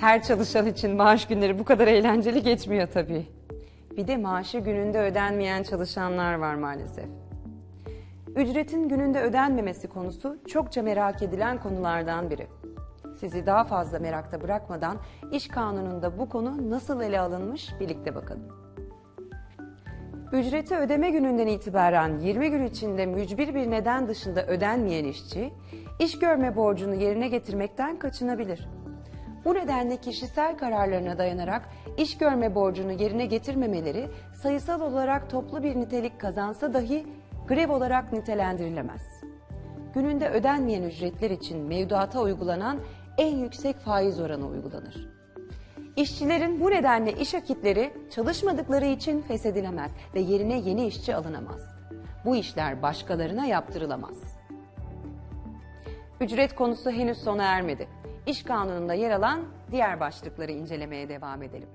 Her çalışan için maaş günleri bu kadar eğlenceli geçmiyor tabii. Bir de maaşı gününde ödenmeyen çalışanlar var maalesef. Ücretin gününde ödenmemesi konusu çokça merak edilen konulardan biri. Sizi daha fazla merakta bırakmadan iş kanununda bu konu nasıl ele alınmış birlikte bakalım. Ücreti ödeme gününden itibaren 20 gün içinde mücbir bir neden dışında ödenmeyen işçi, iş görme borcunu yerine getirmekten kaçınabilir. Bu nedenle kişisel kararlarına dayanarak iş görme borcunu yerine getirmemeleri sayısal olarak toplu bir nitelik kazansa dahi grev olarak nitelendirilemez. Gününde ödenmeyen ücretler için mevduata uygulanan en yüksek faiz oranı uygulanır. İşçilerin bu nedenle iş akitleri çalışmadıkları için feshedilemez ve yerine yeni işçi alınamaz. Bu işler başkalarına yaptırılamaz. Ücret konusu henüz sona ermedi. İş kanununda yer alan diğer başlıkları incelemeye devam edelim.